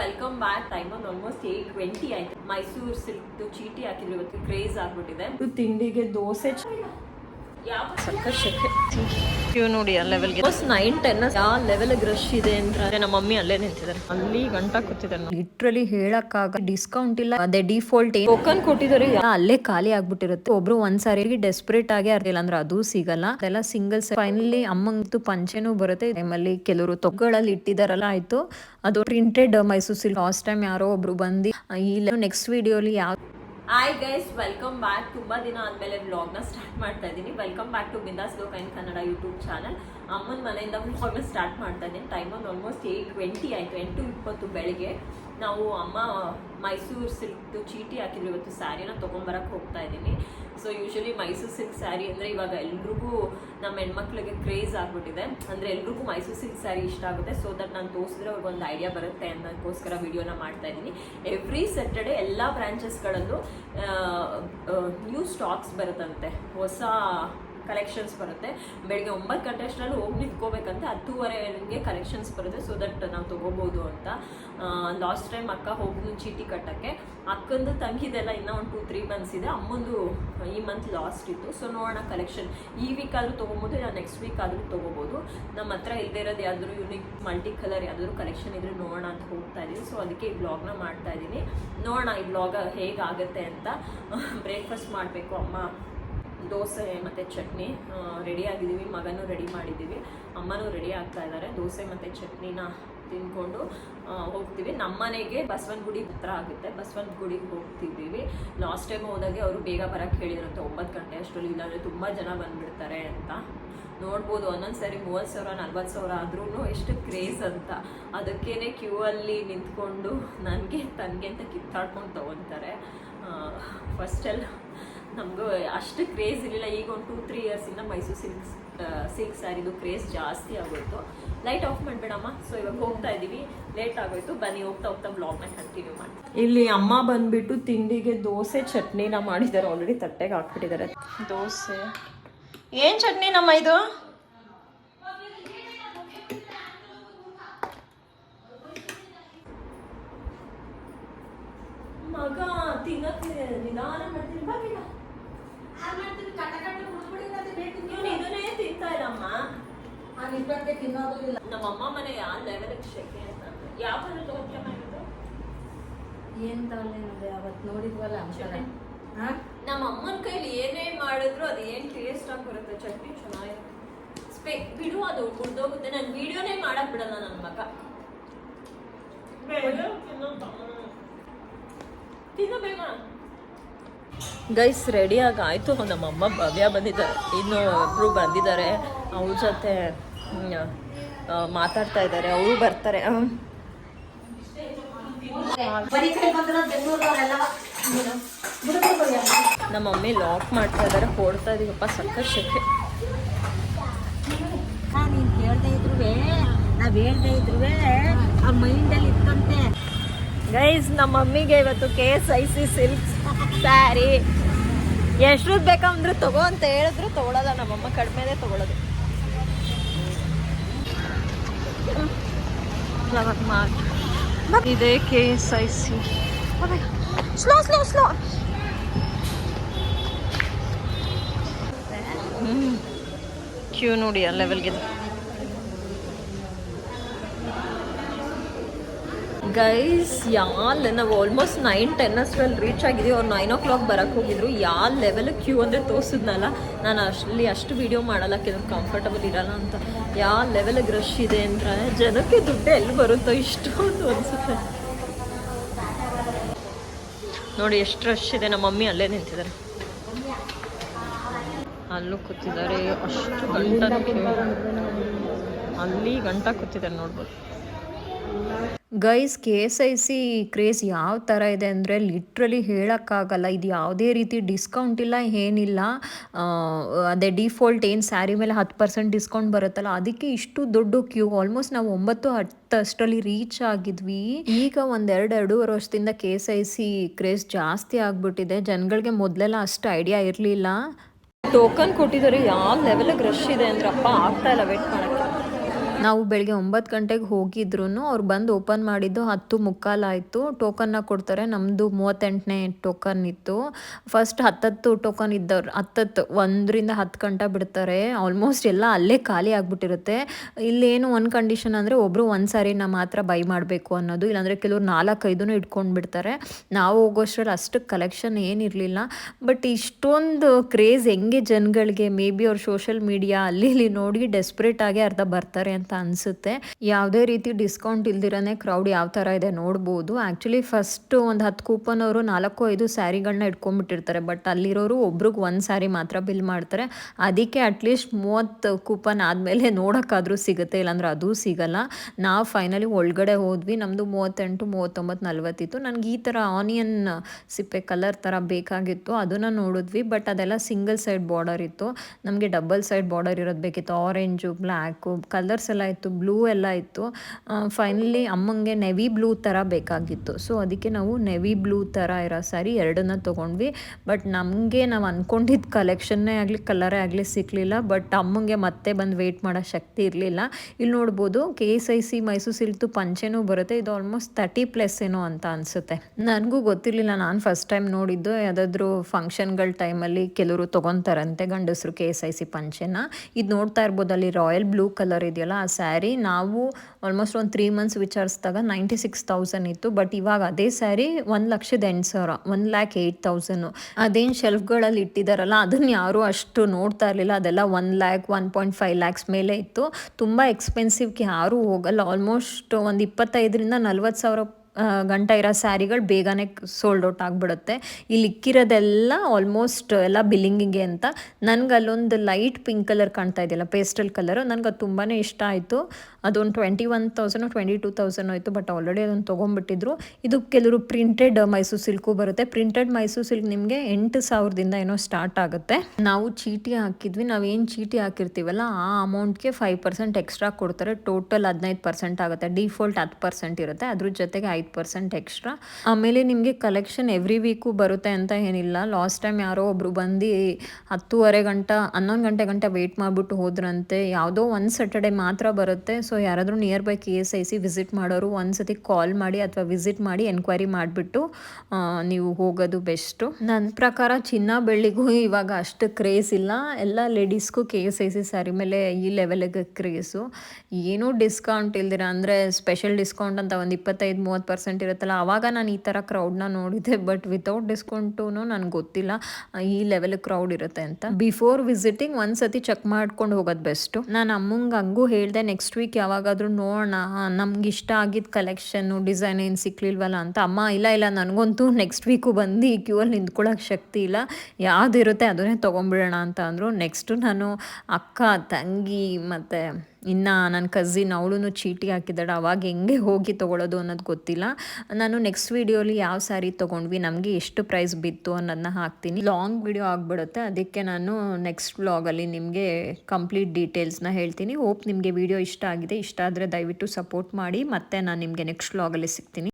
Welcome back time ಒಂದು almost eight twenty ಆಯ್ತು Mysuru silk ಚೀಟಿ ಹಾಕಿದ್ರು ಇವತ್ತು ಕ್ರೇಜ್ ಆಗ್ಬಿಟ್ಟಿದೆ. ತಿಂಡಿಗೆ ದೋಸೆ ಕ್ಯೂ ನೋಡಿ ಆ ಲೆವೆಲ್ಗೆ ನೈನ್ ಟೆನ್ ಯಾವ ಲೆವೆಲ್ ರಶ್ ಇದೆ ಅಂದ್ರೆ ನಮ್ಮ ಮಮ್ಮಿ ಅಲ್ಲೇ ನಿಂತಿದ್ದಾರೆ ಅಲ್ಲಿ ಗಂಟ ಕೂತಿದ್ದಾರೆ ಲಿಟ್ರಲಿ ಹೇಳಕ್ಕಾಗ ಡಿಸ್ಕೌಂಟ್ ಇಲ್ಲ ಅದೇ ಡಿಫಾಲ್ಟ್ ಟೋಕನ್ ಕೊಟ್ಟಿದ್ದಾರೆ ಅಲ್ಲೇ ಖಾಲಿ ಆಗ್ಬಿಟ್ಟಿರುತ್ತೆ. ಒಬ್ರು ಒಂದ್ ಸಾರಿಗೆ ಡೆಸ್ಪರೇಟ್ ಆಗಿ ಅರ್ದಿಲ್ಲ ಅಂದ್ರೆ ಅದು ಸಿಗಲ್ಲ. ಅದೆಲ್ಲ ಸಿಂಗಲ್ಸ್ ಫೈನಲಿ ಅಮ್ಮಂಗ್ತು ಪಂಚೆನೂ ಬರುತ್ತೆ. ಟೈಮಲ್ಲಿ ಕೆಲವರು ತೊಗ್ಗಳಲ್ಲಿ ಇಟ್ಟಿದಾರಲ್ಲ ಆಯ್ತು. ಅದು printed Mysuru silk last time ಯಾರೋ ಒಬ್ರು ಬಂದು ಈ ನೆಕ್ಸ್ಟ್ ವಿಡಿಯೋಲಿ ಯಾವ ಹಾಯ್ ಗೈಸ್ ವೆಲ್ಕಮ್ ಬ್ಯಾಕ್ ತುಂಬಾ ದಿನ ಆದ್ಮೇಲೆ ವ್ಲಾಗ್ನ ಸ್ಟಾರ್ಟ್ ಮಾಡ್ತಾ ಇದ್ದೀನಿ welcome back to Bindaas Lok in Kannada YouTube channel ಅಮ್ಮನ ಮನೆಯಿಂದ ವ್ಲಾಗ್ನ ಸ್ಟಾರ್ಟ್ ಮಾಡ್ತಾ ಇದ್ದೀನಿ ಟೈಮ್ ಆಲ್ಮೋಸ್ಟ್ ಏಯ್ಟ್ ಟ್ವೆಂಟಿ ಆಯಿತು, ಎಂಟು ಇಪ್ಪತ್ತು ಬೆಳಿಗ್ಗೆ. ನಾವು ಅಮ್ಮ ಮೈಸೂರು ಸಿಲ್ಕ್ ಚೀಟಿ ಹಾಕಿದ್ರು ಇವತ್ತು ಸ್ಯಾರಿನ ತೊಗೊಂಬರಕ್ಕೆ ಹೋಗ್ತಾ ಇದ್ದೀನಿ. So usually Mysuru silk sari ಅಂದರೆ ಇವಾಗ ಎಲ್ರಿಗೂ ನಮ್ಮ ಹೆಣ್ಮಕ್ಳಿಗೆ ಕ್ರೇಜ್ ಆಗ್ಬಿಟ್ಟಿದೆ. ಅಂದರೆ ಎಲ್ರಿಗೂ ಮೈಸೂರು ಸಿಲ್ಕ್ ಸ್ಯಾರಿ ಇಷ್ಟ ಆಗುತ್ತೆ. ಸೊ ದಟ್ ನಾನು ತೋರಿಸಿದ್ರೆ ಅವ್ರಿಗೊಂದು ಐಡಿಯಾ ಬರುತ್ತೆ ಅನ್ನೋದಕ್ಕೋಸ್ಕರ ವಿಡಿಯೋನ ಮಾಡ್ತಾ ಇದ್ದೀನಿ. ಎವ್ರಿ ಸ್ಯಾಟರ್ಡೆ ಎಲ್ಲ ಬ್ರಾಂಚಸ್ಗಳಲ್ಲೂ ನ್ಯೂ ಸ್ಟಾಕ್ಸ್ ಬರುತ್ತಂತೆ. ಹೊಸ ಕಲೆಕ್ಷನ್ಸ್ ಬರುತ್ತೆ. ಬೆಳಿಗ್ಗೆ ಒಂಬತ್ತು ಗಂಟೆ ಅಷ್ಟರಲ್ಲಿ ಹೋಗಿ ನಿಂತ್ಕೋಬೇಕಂತ ನಿಮಗೆ ಕಲೆಕ್ಷನ್ಸ್ ಬರುತ್ತೆ. ಸೊ ದಟ್ ನಾವು ತೊಗೋಬೋದು ಅಂತ. ಲಾಸ್ಟ್ ಟೈಮ್ ಅಕ್ಕ ಹೋಗಿದ್ದು ಚೀಟಿ ಕಟ್ಟೋಕ್ಕೆ. ಅಕ್ಕಂದು ತಂಗಿದೆಲ್ಲ ಇನ್ನೂ ಒಂದು ಟೂ ತ್ರೀ ಮಂತ್ಸ್ ಇದೆ. ಅಮ್ಮಂದು ಈ ಮಂತ್ ಲಾಸ್ಟ್ ಇತ್ತು. ಸೊ ನೋಡೋಣ ಕಲೆಕ್ಷನ್ ಈ ವೀಕ್ ಆದರೂ ತೊಗೊಬೋದು, ಇಲ್ಲ ನೆಕ್ಸ್ಟ್ ವೀಕ್ ಆದರೂ ತೊಗೋಬೋದು. ನಮ್ಮ ಹತ್ರ ಇಲ್ಲದೆ ಇರೋದು ಯಾವ್ದಾದ್ರು ಯುನಿಕ್ ಮಲ್ಟಿ ಕಲರ್ ಯಾವ್ದಾದ್ರು ಕಲೆಕ್ಷನ್ ಇದ್ರೆ ನೋಡೋಣ ಅಂತ ಹೋಗ್ತಾ ಇದ್ದೀನಿ ಸೊ ಅದಕ್ಕೆ ಈ ಬ್ಲಾಗ್ನ ಮಾಡ್ತಾ ಇದ್ದೀನಿ ನೋಡೋಣ ಈ ಬ್ಲಾಗ್ ಹೇಗಾಗುತ್ತೆ ಅಂತ. ಬ್ರೇಕ್ಫಾಸ್ಟ್ ಮಾಡಬೇಕು ಅಮ್ಮ. ದೋಸೆ ಮತ್ತು ಚಟ್ನಿ ರೆಡಿ ಆಗಿದ್ದೀವಿ. ಮಗನೂ ರೆಡಿ ಮಾಡಿದ್ದೀವಿ. ಅಮ್ಮನೂ ರೆಡಿ ಆಗ್ತಾ ಇದ್ದಾರೆ. ದೋಸೆ ಮತ್ತು ಚಟ್ನಿನ ತಿನ್ಕೊಂಡು ಹೋಗ್ತೀವಿ. ನಮ್ಮನೆಗೆ ಬಸವನ ಗುಡಿ ಹತ್ರ ಆಗುತ್ತೆ. ಬಸವನ ಗುಡಿಗೆ ಹೋಗ್ತಿದ್ದೀವಿ. ಲಾಸ್ಟ್ ಟೈಮ್ ಹೋದಾಗೆ ಅವರು ಬೇಗ ಬರೋಕ್ಕೆ ಹೇಳಿದ್ರಂತೆ. ಒಂಬತ್ತು ಗಂಟೆ ಅಷ್ಟರಲ್ಲಿ. ಇಲ್ಲಾಂದರೆ ತುಂಬ ಜನ ಬಂದುಬಿಡ್ತಾರೆ ಅಂತ. ನೋಡ್ಬೋದು. ಒಂದೊಂದು ಸಾರಿ ಮೂವತ್ತು ಸಾವಿರ, ನಲ್ವತ್ತು ಸಾವಿರ ಆದ್ರೂ ಎಷ್ಟು ಕ್ರೇಜ್ ಅಂತ. ಅದಕ್ಕೇನೆ ಕ್ಯೂ ಅಲ್ಲಿ ನಿಂತ್ಕೊಂಡು ನನಗೆ, ತನಗೆ ಅಂತ ಕಿತ್ತಾಡ್ಕೊಂಡು ತೊಗೊತಾರೆ ಫಸ್ಟೆಲ್ಲ ನಮಗೂ ಅಷ್ಟು ಕ್ರೇಜ್ ಇರಲಿಲ್ಲ. ಈಗ ಒಂದು ಟೂ ತ್ರೀ ಇಯರ್ಸಿಂದ ಮೈಸೂರು ಸಿಲ್ಕ್ಸ್ ಸಿಲ್ಕ್ ಸ್ಯಾರಿದು ಕ್ರೇಜ್ ಜಾಸ್ತಿ ಆಗೋಯ್ತು. Light off ಮಾಡಬೇಡಮ್ಮ. ಸೊ ಇವಾಗ ಹೋಗ್ತಾ ಇದ್ದೀವಿ ಲೇಟ್ ಆಗೋಯ್ತು. ಬನ್ನಿ ಹೋಗ್ತಾ ಹೋಗ್ತಾ ಬ್ಲಾಗ್ನ ಕಂಟಿನ್ಯೂ ಮಾಡಿ ಇಲ್ಲಿ ಅಮ್ಮ ಬಂದ್ಬಿಟ್ಟು ತಿಂಡಿಗೆ ದೋಸೆ ಚಟ್ನಿನ ಮಾಡಿದ್ದಾರೆ. ಆಲ್ರೆಡಿ ತಟ್ಟೆಗೆ ಹಾಕ್ಬಿಟ್ಟಿದ್ದಾರೆ. ದೋಸೆ. ಏನು ಚಟ್ನಿ ನಮ್ಮ ಇದು? ಮಗ ತಿನ್ನಕ್ಕೆ ನಿಧಾನ ಮಾಡ್ತೀನಿ. ನಮ್ಮ ಅಮ್ಮ ಮನೆ ಯಾವ ಲೆವೆಲ್ ಶೆಕೆ ಅಂತ ಯಾವ ಕಲರ್ ಮಾಡಿದ್ರು? ಏನ್ ಅವತ್ತು ನೋಡಿದ್ವಲ್ಲ ಅಂಶನ ನಮ್ಮ ಅಮ್ಮನ ಕೈಲಿ ಏನೇ ಮಾಡಿದ್ರು ಅದು ಏನ್ ಟೇಸ್ಟ್ ಆಗಿ ಬರುತ್ತೆ ಚಟ್ನಿ ಚೆನ್ನಾಗಿರುತ್ತೆ. ಸ್ಪೆ ಬಿಡು ಅದು ಮುರಿದೋಗುತ್ತೆ ನಾನು ವಿಡಿಯೋನೇ ಮಾಡಕ್ ಬಿಡಲ್ಲ ನನ್ನ ಮಗ. ತಿನ್ನೋ ಬೇಗ ಗೈಸ್ ರೆಡಿ ಆಗಾಯ್ತು ನಮ್ಮ ಅಮ್ಮ ಭವ್ಯ ಬಂದಿದ್ದಾರೆ. ಇನ್ನು ಒಬ್ರು ಬಂದಿದ್ದಾರೆ. ಅವ್ರ ಜೊತೆ ಮಾತಾಡ್ತಾ ಇದ್ದಾರೆ ಅವರು ಬರ್ತಾರೆ. ನಮ್ಮ ಮಮ್ಮಿ ಲಾಕ್ ಮಾಡ್ತಾ ಇದ್ದಾರೆ ಕೊಡ್ತಾ ಇದೀವಪ್ಪ ಸಕ್ಕ ಶೆಕೆ. ನೀನ್ ಕೇಳ್ತಾ ಇದ್ರು ನಾವ್ ಹೇಳ್ತಾ ಇದ್ರು ಆ ಮೈಂಡಲ್ಲಿ ಇತ್ತಂತೆ ಗೈಸ್ ನಮ್ಮ ಮಮ್ಮಿಗೆ ಇವತ್ತು K S I C silk sari ಎಷ್ಟು ಬೇಕಂದ್ರೆ ತಗೋ ಅಂತ ಹೇಳಿದ್ರು ತಗೊಳಲ್ಲ ನಮ್ಮಮ್ಮ ಕಡಿಮೆದೇ ತಗೊಳ್ಳೋದು ಇದೆ K S I C slow slow slow queue ನೋಡಿ ಆ ಗೈಸ್ ಯಾಲ್, ನಾವು ಆಲ್ಮೋಸ್ಟ್ ನೈನ್ ಟೆನ್ ಅಷ್ಟರಲ್ಲಿ ರೀಚ್ ಆಗಿದ್ದೀವಿ. ಅವ್ರು ನೈನ್ ಓ ಕ್ಲಾಕ್ ಬರಕ್ಕೆ ಹೋಗಿದ್ರು. ಯಾವ ಲೆವೆಲ್ ಕ್ಯೂ ಅಂದರೆ ತೋರಿಸಿದ್ನಲ್ಲ? ನಾನು ಅಷ್ಟಲ್ಲಿ ಅಷ್ಟು ವೀಡಿಯೋ ಮಾಡಲ್ಲ. ಕೆಲವ್ರು ಕಂಫರ್ಟಬಲ್ ಇರಲ್ಲ ಅಂತ. ಯಾವ ಲೆವೆಲ್ಗೆ ರಶ್ ಇದೆ ಅಂದ್ರೆ ಜನಕ್ಕೆ ದುಡ್ಡು ಎಲ್ಲಿ ಬರುತ್ತೋ ಇಷ್ಟು ಅಂತ ಅನಿಸುತ್ತೆ. ನೋಡಿ ಎಷ್ಟು ರಶ್ ಇದೆ, ನಮ್ಮ ಮಮ್ಮಿ ಅಲ್ಲೇ ನಿಂತಿದ್ದಾರೆ. ಅಲ್ಲೂ ಕೂತಿದ್ದಾರೆ, ಅಷ್ಟು ಗಂಟ ಅಲ್ಲಿ ಗಂಟ ಕೂತಿದ್ದಾರೆ ನೋಡ್ಬೋದು. Guys K S I C craze ಯಾವ ಥರ ಇದೆ ಅಂದರೆ ಲಿಟ್ರಲಿ ಹೇಳೋಕ್ಕಾಗಲ್ಲ. ಇದು ಯಾವುದೇ ರೀತಿ ಡಿಸ್ಕೌಂಟ್ ಇಲ್ಲ, ಏನಿಲ್ಲ. ಅದೇ ಡಿಫಾಲ್ಟ್ ಏನು ಸ್ಯಾರಿ ಮೇಲೆ ಹತ್ತು ಪರ್ಸೆಂಟ್ ಡಿಸ್ಕೌಂಟ್ ಬರುತ್ತಲ್ಲ, ಅದಕ್ಕೆ ಇಷ್ಟು ದೊಡ್ಡ ಕ್ಯೂ. ಆಲ್ಮೋಸ್ಟ್ ನಾವು ಒಂಬತ್ತು, ಹತ್ತು ಅಷ್ಟರಲ್ಲಿ ರೀಚ್ ಆಗಿದ್ವಿ. ಈಗ ಒಂದೆರಡು ಎರಡೂವರೆ ವರ್ಷದಿಂದ K S I C craze ಜಾಸ್ತಿ ಆಗಿಬಿಟ್ಟಿದೆ. ಜನಗಳಿಗೆ ಮೊದಲೆಲ್ಲ ಅಷ್ಟು ಐಡಿಯಾ ಇರಲಿಲ್ಲ. ಟೋಕನ್ ಕೊಟ್ಟಿದ್ದಾರೆ, ಯಾವ ಲೆವೆಲಿಗೆ ರಶ್ ಇದೆ ಅಂದ್ರಪ್ಪ, ಆಗ್ತಾ ಇಲ್ಲ ವೇಟ್ ಮಾಡೋಕ್ಕೆ. ನಾವು ಬೆಳಿಗ್ಗೆ ಒಂಬತ್ತು ಗಂಟೆಗೆ ಹೋಗಿದ್ರು ಅವ್ರು ಬಂದು ಓಪನ್ ಮಾಡಿದ್ದು ಹತ್ತು ಮುಕ್ಕಾಲಾಯಿತು ಟೋಕನ್ನ ಕೊಡ್ತಾರೆ. ನಮ್ಮದು ಮೂವತ್ತೆಂಟನೇ ಟೋಕನ್ ಇತ್ತು. ಫಸ್ಟ್ ಹತ್ತತ್ತು ಟೋಕನ್ ಇದ್ದವ್ರು, ಹತ್ತತ್ತು, ಒಂದರಿಂದ ಹತ್ತು ಗಂಟೆ ಬಿಡ್ತಾರೆ. ಆಲ್ಮೋಸ್ಟ್ ಎಲ್ಲ ಅಲ್ಲೇ ಖಾಲಿ ಆಗಿಬಿಟ್ಟಿರುತ್ತೆ. ಇಲ್ಲೇನು ಒಂದು ಕಂಡೀಷನ್ ಅಂದರೆ ಒಬ್ಬರು ಒಂದು ಸಾರಿನ ಮಾತ್ರ ಬೈ ಮಾಡಬೇಕು ಅನ್ನೋದು. ಇಲ್ಲಾಂದರೆ ಕೆಲವ್ರು ನಾಲ್ಕೈದೂ ಇಟ್ಕೊಂಡು ಬಿಡ್ತಾರೆ. ನಾವು ಹೋಗೋಷ್ಟ್ರಲ್ಲಿ ಅಷ್ಟು ಕಲೆಕ್ಷನ್ ಏನಿರಲಿಲ್ಲ. ಬಟ್ ಇಷ್ಟೊಂದು ಕ್ರೇಜ್ ಹೆಂಗೆ ಜನಗಳಿಗೆ ಮೇ ಬಿ ಅವ್ರು ಸೋಷಲ್ ಮೀಡಿಯಾ ಅಲ್ಲಿ, ಇಲ್ಲಿ ನೋಡಿ ಡೆಸ್ಪ್ರೇಟ್ ಆಗಿ ಅರ್ಧ ಬರ್ತಾರೆ ಅಂತ ಅನಿಸುತ್ತೆ. ಯಾವುದೇ ರೀತಿ ಡಿಸ್ಕೌಂಟ್ ಇಲ್ದಿರನೇ ಕ್ರೌಡ್ ಯಾವ ಥರ ಇದೆ ನೋಡ್ಬೋದು. ಆ್ಯಕ್ಚುಲಿ ಫಸ್ಟ್ ಒಂದು ಹತ್ತು ಕೂಪನ್ ಅವರು ನಾಲ್ಕು, ಐದು ಸ್ಯಾರಿಗಳನ್ನ ಇಟ್ಕೊಂಡ್ಬಿಟ್ಟಿರ್ತಾರೆ. ಬಟ್ ಅಲ್ಲಿರೋರು ಒಬ್ರಿಗೆ ಒಂದು ಸ್ಯಾರಿ ಮಾತ್ರ ಬಿಲ್ ಮಾಡ್ತಾರೆ. ಅದಕ್ಕೆ ಅಟ್ಲೀಸ್ಟ್ ಮೂವತ್ತು ಕೂಪನ್ ಆದಮೇಲೆ ನೋಡೋಕ್ಕಾದ್ರೂ ಸಿಗುತ್ತೆ. ಇಲ್ಲಾಂದ್ರೆ ಅದು ಸಿಗಲ್ಲ. ನಾವು ಫೈನಲಿ ಒಳಗಡೆ ಹೋದ್ವಿ. ನಮ್ಮದು ಮೂವತ್ತೆಂಟು, ಮೂವತ್ತೊಂಬತ್ತು, ನಲ್ವತ್ತಿತ್ತು. ನನಗೆ ಈ ಥರ ಆನಿಯನ್ ಸಿಪ್ಪೆ ಕಲರ್ ಥರ ಬೇಕಾಗಿತ್ತು. ಅದನ್ನು ನೋಡಿದ್ವಿ. ಬಟ್ ಅದೆಲ್ಲ ಸಿಂಗಲ್ ಸೈಡ್ ಬಾರ್ಡರ್ ಇತ್ತು. ನಮಗೆ ಡಬಲ್ ಸೈಡ್ ಬಾರ್ಡರ್ ಇರೋದು ಬೇಕಿತ್ತು. ಆರೆಂಜು ಬ್ಲ್ಯಾಕು ಕಲರ್ಸ್ ಎಲ್ಲ ಇತ್ತು ಬ್ಲೂ ಎಲ್ಲ ಇತ್ತು ಫೈನಲಿ ಅಮ್ಮಂಗೆ ನೆವಿ ಬ್ಲೂ ಥರ ಬೇಕಾಗಿತ್ತು. ಸೊ ಅದಕ್ಕೆ ನಾವು ನೆವಿ ಬ್ಲೂ ಥರ ಇರೋ ಸ್ಯಾರಿ ಎರಡನ್ನ ತೊಗೊಂಡ್ವಿ. ಬಟ್ ನಮಗೆ ನಾವು ಅಂದ್ಕೊಂಡಿದ್ದ ಕಲೆಕ್ಷನ್ನೇ ಆಗಲಿ ಕಲರೇ ಆಗಲಿ ಸಿಕ್ಕಲಿಲ್ಲ ಬಟ್ ಅಮ್ಮಂಗೆ ಮತ್ತೆ ಬಂದು ವೆಯ್ಟ್ ಮಾಡೋ ಶಕ್ತಿ ಇರಲಿಲ್ಲ. ಇಲ್ಲಿ ನೋಡ್ಬೋದು K S I C Mysuru silk ಪಂಚೆನೂ ಬರುತ್ತೆ. ಇದು ಆಲ್ಮೋಸ್ಟ್ ತರ್ಟಿ ಪ್ಲಸ್ ಏನೋ ಅಂತ ಅನಿಸುತ್ತೆ. ನನಗೂ ಗೊತ್ತಿರಲಿಲ್ಲ. ನಾನು ಫಸ್ಟ್ ಟೈಮ್ ನೋಡಿದ್ದು. ಯಾವುದಾದ್ರೂ ಫಂಕ್ಷನ್ಗಳ ಟೈಮಲ್ಲಿ ಕೆಲವರು ತೊಗೊತಾರಂತೆ ಗಂಡಸರು ಕೆ ಎಸ್ ಐ ಸಿ ಪಂಚೆನ. ಇದು ನೋಡ್ತಾ ಇರ್ಬೋದು, ಅಲ್ಲಿ ರಾಯಲ್ ಬ್ಲೂ ಕಲರ್ ಇದೆಯಲ್ಲ, ಆ ಸ್ಯಾರಿ. ನಾವು ಆಲ್ಮೋಸ್ಟ್ ಒಂದು ತ್ರೀ ಮಂತ್ಸ್ ವಿಚಾರಿಸಿದಾಗ ನೈಂಟಿ ಸಿಕ್ಸ್ ತೌಸಂಡ್ ಇತ್ತು. ಬಟ್ ಇವಾಗ ಅದೇ ಸ್ಯಾರಿ ಒಂದು ಲಕ್ಷದ ಎಂಟು ಸಾವಿರ ಒನ್ ಲ್ಯಾಕ್ ಏಯ್ಟ್ ತೌಸಂಡು ಅದೇನು ಶೆಲ್ಫ್ಗಳಲ್ಲಿ ಇಟ್ಟಿದ್ದಾರಲ್ಲ ಅದನ್ನು ಯಾರೂ ಅಷ್ಟು ನೋಡ್ತಾ ಇರಲಿಲ್ಲ. ಅದೆಲ್ಲ one lakh one point five lakhs ಮೇಲೆ ಇತ್ತು. ತುಂಬ ಎಕ್ಸ್ಪೆನ್ಸಿವ್ಗೆ ಯಾರೂ ಹೋಗಲ್ಲ. ಆಲ್ಮೋಸ್ಟ್ ಒಂದು ಇಪ್ಪತ್ತೈದರಿಂದ ನಲ್ವತ್ತು ಸಾವಿರ ಗಂಟ ಇರೋ ಸ್ಯಾರಿಗಳು ಬೇಗನೆ ಸೋಲ್ಡ್ ಔಟ್ ಆಗಿಬಿಡುತ್ತೆ. ಇಲ್ಲಿ ಇಕ್ಕಿರೋದೆಲ್ಲ ಆಲ್ಮೋಸ್ಟ್ ಎಲ್ಲ ಬಿಲ್ಲಿಂಗಿಗೆ ಅಂತ. ನನಗೆ ಅಲ್ಲೊಂದು ಲೈಟ್ ಪಿಂಕ್ ಕಲರ್ ಕಾಣ್ತಾ ಇದೆಯಲ್ಲ ಪೇಸ್ಟಲ್ ಕಲರು ನನಗೆ ಅದು ತುಂಬಾ ಇಷ್ಟ ಆಯಿತು. ಅದೊಂದು twenty one thousand twenty two thousand ಆಯಿತು ಬಟ್ ಆಲ್ರೆಡಿ ಅದನ್ನು ತೊಗೊಂಡ್ಬಿಟ್ಟಿದ್ರು ಇದು ಕೆಲವರು ಪ್ರಿಂಟೆಡ್ ಮೈಸೂರು ಸಿಲ್ಕು ಬರುತ್ತೆ. ಪ್ರಿಂಟೆಡ್ ಮೈಸೂರು ಸಿಲ್ಕ್ ನಿಮಗೆ ಎಂಟು ಸಾವಿರದಿಂದ ಏನೋ ಸ್ಟಾರ್ಟ್ ಆಗುತ್ತೆ. ನಾವು ಚೀಟಿ ಹಾಕಿದ್ವಿ, ನಾವೇನು ಚೀಟಿ ಹಾಕಿರ್ತೀವಲ್ಲ, ಆ ಅಮೌಂಟ್ಗೆ ಫೈವ್ ಪರ್ಸೆಂಟ್ ಎಕ್ಸ್ಟ್ರಾ ಕೊಡ್ತಾರೆ. ಟೋಟಲ್ ಹದಿನೈದು ಪರ್ಸೆಂಟ್ ಆಗುತ್ತೆ. ಡಿಫಾಲ್ಟ್ ಹತ್ತು ಪರ್ಸೆಂಟ್ ಇರುತ್ತೆ. ಅದ್ರ ಜೊತೆಗೆ ಪರ್ಸೆಂಟ್ ಎಕ್ಸ್ಟ್ರಾ ಆಮೇಲೆ ನಿಮಗೆ ಕಲೆಕ್ಷನ್ ಎವ್ರಿ ವೀಕು ಬರುತ್ತೆ ಅಂತ ಏನಿಲ್ಲ. ಲಾಸ್ಟ್ ಟೈಮ್ ಯಾರೋ ಒಬ್ಬರು ಬಂದು ಹತ್ತೂವರೆ ಗಂಟ, ಹನ್ನೊಂದು ಗಂಟೆ ಗಂಟೆ ವೆಯ್ಟ್ ಮಾಡಿಬಿಟ್ಟು ಹೋದ್ರಂತೆ. ಯಾವುದೋ ಒಂದು ಸ್ಯಾಟರ್ಡೆ ಮಾತ್ರ ಬರುತ್ತೆ. ಸೊ ಯಾರಾದರೂ nearby K S I C visit ಮಾಡೋರು ಒಂದು ಸತಿ ಕಾಲ್ ಮಾಡಿ ಅಥವಾ ವಿಸಿಟ್ ಮಾಡಿ ಎನ್ಕ್ವೈರಿ ಮಾಡಿಬಿಟ್ಟು ನೀವು ಹೋಗೋದು ಬೆಸ್ಟು ನನ್ನ ಪ್ರಕಾರ ಚಿನ್ನ ಬೆಳ್ಳಿಗೂ ಇವಾಗ ಅಷ್ಟು ಕ್ರೇಸ್ ಇಲ್ಲ. ಎಲ್ಲ ಲೇಡೀಸ್ಗೂ K S I C sari ಮೇಲೆ ಈ ಲೆವೆಲಿಗೆ ಕ್ರೇಸು ಏನೂ ಡಿಸ್ಕೌಂಟ್ ಇಲ್ದಿರ ಅಂದರೆ ಸ್ಪೆಷಲ್ ಡಿಸ್ಕೌಂಟ್ ಅಂತ ಒಂದು ಇಪ್ಪತ್ತೈದು, ಮೂವತ್ತು ಪರ್ಸೆಂಟ್ ಇರುತ್ತಲ್ಲ ಆವಾಗ ನಾನು ಈ ಥರ ಕ್ರೌಡ್ನ ನೋಡಿದೆ ಬಟ್ ವಿತೌಟ್ ಡಿಸ್ಕೌಂಟು ನನಗೆ ಗೊತ್ತಿಲ್ಲ ಈ ಲೆವೆಲ್ ಕ್ರೌಡ್ ಇರುತ್ತೆ ಅಂತ. ಬಿಫೋರ್ ವಿಸಿಟಿಂಗ್ ಒಂದು ಸತಿ ಚೆಕ್ ಮಾಡ್ಕೊಂಡು ಹೋಗೋದು ಬೆಸ್ಟು ನಾನು ಅಮ್ಮಂಗೆ ಹಂಗೂ ಹೇಳಿದೆ ನೆಕ್ಸ್ಟ್ ವೀಕ್ ಯಾವಾಗಾದರೂ ನೋಡೋಣ. ನಮ್ಗೆ ಇಷ್ಟ ಆಗಿದ್ದ ಕಲೆಕ್ಷನ್ನು ಡಿಸೈನ್ ಏನು ಸಿಕ್ಲಿಲ್ವಲ್ಲ ಅಂತ. ಅಮ್ಮ, ಇಲ್ಲ ಇಲ್ಲ, ನನಗಂತೂ ನೆಕ್ಸ್ಟ್ ವೀಕು ಬಂದು ಈ ಕ್ಯೂ ಅಲ್ಲಿ ನಿಂತ್ಕೊಳ್ಳೋಕೆ ಶಕ್ತಿ ಇಲ್ಲ. ಯಾವುದಿರುತ್ತೆ ಅದನ್ನೇ ತೊಗೊಂಬಿಡೋಣ ಅಂತ ಅಂದರು. ನೆಕ್ಸ್ಟು ನಾನು ಅಕ್ಕ, ತಂಗಿ, ಮತ್ತು ಇನ್ನು ನನ್ನ ಕಝಿನ್ ಅವಳು ಚೀಟಿ ಹಾಕಿದ್ದಾಳೆ, ಅವಾಗ ಹೆಂಗೆ ಹೋಗಿ ತೊಗೊಳೋದು ಅನ್ನೋದು ಗೊತ್ತಿಲ್ಲ. ನಾನು ನೆಕ್ಸ್ಟ್ ವೀಡಿಯೋಲಿ ಯಾವ ಸ್ಯಾರಿ ತೊಗೊಂಡ್ವಿ, ನಮಗೆ ಎಷ್ಟು ಪ್ರೈಸ್ ಬಿತ್ತು ಅನ್ನೋದನ್ನ ಹಾಕ್ತೀನಿ. ಲಾಂಗ್ ವಿಡಿಯೋ ಆಗಿಬಿಡುತ್ತೆ, ಅದಕ್ಕೆ ನಾನು ನೆಕ್ಸ್ಟ್ ವ್ಲಾಗಲ್ಲಿ ನಿಮಗೆ ಕಂಪ್ಲೀಟ್ ಡೀಟೇಲ್ಸ್ನ ಹೇಳ್ತೀನಿ. ಹೋಪ್ ನಿಮಗೆ ವಿಡಿಯೋ ಇಷ್ಟ ಆಗಿದೆ. ಇಷ್ಟ ಆದರೆ ದಯವಿಟ್ಟು ಸಪೋರ್ಟ್ ಮಾಡಿ, ಮತ್ತೆ ನಾನು ನಿಮಗೆ ನೆಕ್ಸ್ಟ್ ವ್ಲಾಗಲ್ಲಿ ಸಿಗ್ತೀನಿ.